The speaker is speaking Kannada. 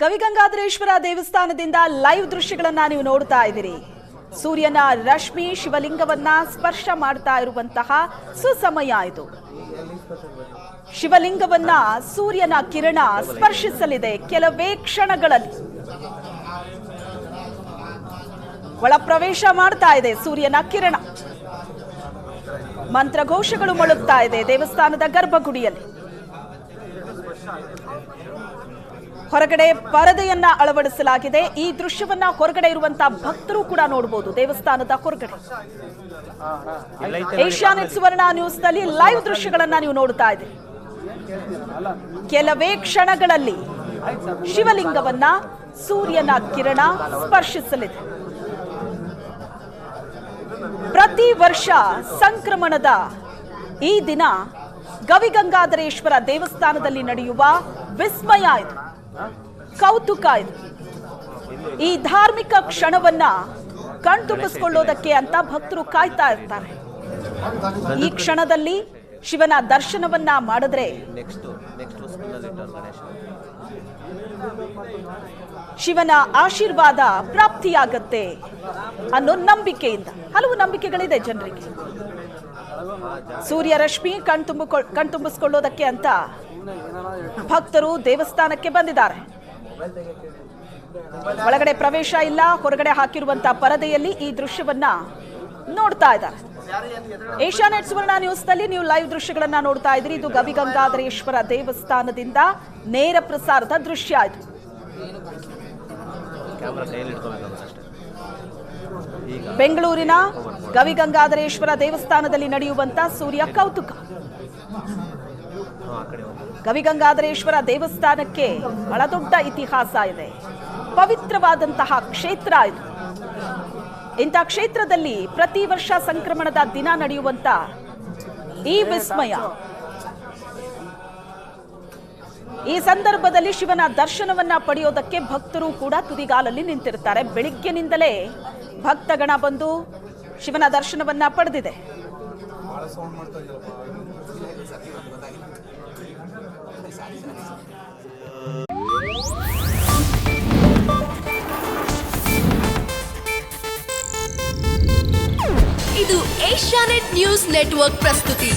ಗವಿಗಂಗಾಧರೇಶ್ವರ ದೇವಸ್ಥಾನದಿಂದ ಲೈವ್ ದೃಶ್ಯಗಳನ್ನ ನೀವು ನೋಡ್ತಾ ಇದ್ದೀರಿ. ಸೂರ್ಯನ ರಶ್ಮಿ ಶಿವಲಿಂಗವನ್ನ ಸ್ಪರ್ಶ ಮಾಡ್ತಾ ಇರುವಂತಹ ಸುಸಮಯ ಇದು. ಶಿವಲಿಂಗವನ್ನ ಸೂರ್ಯನ ಕಿರಣ ಸ್ಪರ್ಶಿಸಲಿದೆ ಕೆಲವೇ ಕ್ಷಣಗಳಲ್ಲಿ. ಒಳ ಪ್ರವೇಶ ಮಾಡ್ತಾ ಇದೆ ಸೂರ್ಯನ ಕಿರಣ. ಮಂತ್ರಘೋಷಗಳು ಮೊಳಗ್ತಾ ಇದೆ ದೇವಸ್ಥಾನದ ಗರ್ಭಗುಡಿಯಲ್ಲಿ. ಹೊರಗಡೆ ಪರದೆಯನ್ನ ಅಳವಡಿಸಲಾಗಿದೆ. ಈ ದೃಶ್ಯವನ್ನ ಹೊರಗಡೆ ಇರುವಂತಹ ಭಕ್ತರು ಕೂಡ ನೋಡಬಹುದು ದೇವಸ್ಥಾನದ ಹೊರಗಡೆ. ಏಷ್ಯಾನೆಟ್ ಸುವರ್ಣ ನ್ಯೂಸ್ನಲ್ಲಿ ಲೈವ್ ದೃಶ್ಯಗಳನ್ನ ನೀವು ನೋಡ್ತಾ ಇದ್ದೀರಿ. ಕೆಲವೇ ಕ್ಷಣಗಳಲ್ಲಿ ಶಿವಲಿಂಗವನ್ನ ಸೂರ್ಯನ ಕಿರಣ ಸ್ಪರ್ಶಿಸಲಿದೆ. ಪ್ರತಿ ವರ್ಷ ಸಂಕ್ರಮಣದ ಈ ದಿನ ಗವಿಗಂಗಾಧರೇಶ್ವರ ದೇವಸ್ಥಾನದಲ್ಲಿ ನಡೆಯುವ ವಿಸ್ಮಯ ಇದು. ಕೌತುಕ ಇದು. ಈ ಧಾರ್ಮಿಕ ಕ್ಷಣವನ್ನ ಕಣ್ತುಂಬಿಸ್ಕೊಳ್ಳೋದಕ್ಕೆ ಅಂತ ಭಕ್ತರು ಕಾಯ್ತಾ ಇರ್ತಾರೆ. ಈ ಕ್ಷಣದಲ್ಲಿ ಶಿವನ ದರ್ಶನವನ್ನ ಮಾಡಿದ್ರೆ ಶಿವನ ಆಶೀರ್ವಾದ ಪ್ರಾಪ್ತಿಯಾಗತ್ತೆ ಅನ್ನೋ ನಂಬಿಕೆಯಿಂದ. ಹಲವು ನಂಬಿಕೆಗಳಿದೆ ಜನರಿಗೆ. ಸೂರ್ಯ ರಶ್ಮಿ ಕಣ್ತುಂಬ ಕಣ್ತುಂಬಿಸ್ಕೊಳ್ಳೋದಕ್ಕೆ ಅಂತ ಭಕ್ತರು ದೇವಸ್ಥಾನಕ್ಕೆ ಬಂದಿದ್ದಾರೆ. ಒಳಗಡೆ ಪ್ರವೇಶ ಇಲ್ಲ ಹೊರಗಡೆ ಹಾಕಿರುವಂತಹ ಪರದೆಯಲ್ಲಿ ಈ ದೃಶ್ಯವನ್ನ ನೋಡ್ತಾ ಇದ್ದಾರೆ. ಏಷ್ಯಾನೆಟ್ ಸುವರ್ಣ ನ್ಯೂಸ್ನಲ್ಲಿ ನೀವು ಲೈವ್ ದೃಶ್ಯಗಳನ್ನ ನೋಡ್ತಾ ಇದ್ರಿ ಇದು ಗವಿಗಂಗಾಧರೇಶ್ವರ ದೇವಸ್ಥಾನದಿಂದ ನೇರ ಪ್ರಸಾರದ ದೃಶ್ಯ ಇದು. ಬೆಂಗಳೂರಿನ ಗವಿಗಂಗಾಧರೇಶ್ವರ ದೇವಸ್ಥಾನದಲ್ಲಿ ನಡೆಯುವಂತ ಸೂರ್ಯ ಕೌತುಕ. ಗವಿಗಂಗಾಧರೇಶ್ವರ ದೇವಸ್ಥಾನಕ್ಕೆ ಬಹಳ ದೊಡ್ಡ ಇತಿಹಾಸ ಇದೆ. ಪವಿತ್ರವಾದಂತಹ ಕ್ಷೇತ್ರ ಇದು. ಇಂಥ ಕ್ಷೇತ್ರದಲ್ಲಿ ಪ್ರತಿ ವರ್ಷ ಸಂಕ್ರಮಣದ ದಿನ ನಡೆಯುವಂತ ಈ ವಿಸ್ಮಯ. ಈ ಸಂದರ್ಭದಲ್ಲಿ ಶಿವನ ದರ್ಶನವನ್ನ ಪಡೆಯೋದಕ್ಕೆ ಭಕ್ತರು ಕೂಡ ತುದಿಗಾಲಲ್ಲಿ ನಿಂತಿರ್ತಾರೆ. ಬೆಳಿಗ್ಗೆನಿಂದಲೇ ಭಕ್ತಗಣ ಬಂದು ಶಿವನ ದರ್ಶನವನ್ನ ಪಡೆದಿದೆ. ಇದು ಏಷ್ಯಾನೆಟ್ ನ್ಯೂಸ್ ನೆಟ್ವರ್ಕ್ ಪ್ರಸ್ತುತಿ.